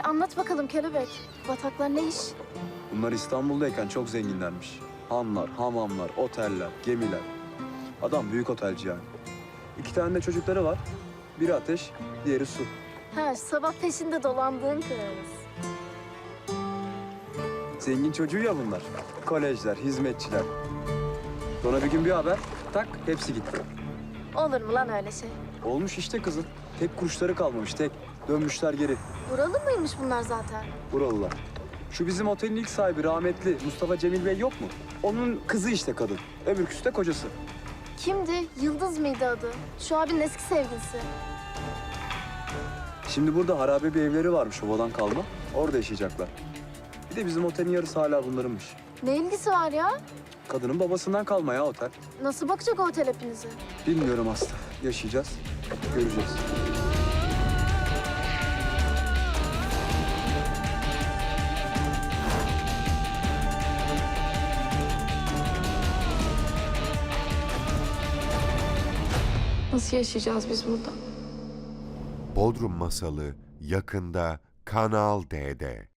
Ee anlat bakalım kelebek. Bataklar ne iş? Bunlar İstanbul'dayken çok zenginlermiş. Hanlar, hamamlar, oteller, gemiler. Adam büyük otelci yani. İki tane de çocukları var. Biri ateş, diğeri su. Ha sabah peşinde dolandığın kız. Zengin çocuğu ya bunlar. Kolejler, hizmetçiler. Sonra bir gün bir haber, tak hepsi gitti. Olur mu lan öyle şey? Olmuş işte kızın. Tek kuruşları kalmamış, tek. Dönmüşler geri. Buralı mıymış bunlar zaten? Buralılar. Şu bizim otelin ilk sahibi rahmetli Mustafa Cemil Bey yok mu? Onun kızı işte kadın. Öbürküsü de kocası. Kimdi? Yıldız mıydı adı? Şu abinin eski sevgilisi. Şimdi burada harabe bir evleri varmış ovadan kalma. Orada yaşayacaklar. Bir de bizim otelin yarısı hala bunlarınmış. Ne ilgisi var ya? Kadının babasından kalma ya otel. Nasıl bakacak o otel hepinize? Bilmiyorum Aslı. Yaşayacağız, göreceğiz. Nasıl yaşayacağız biz burada? Bodrum Masalı yakında Kanal D'de.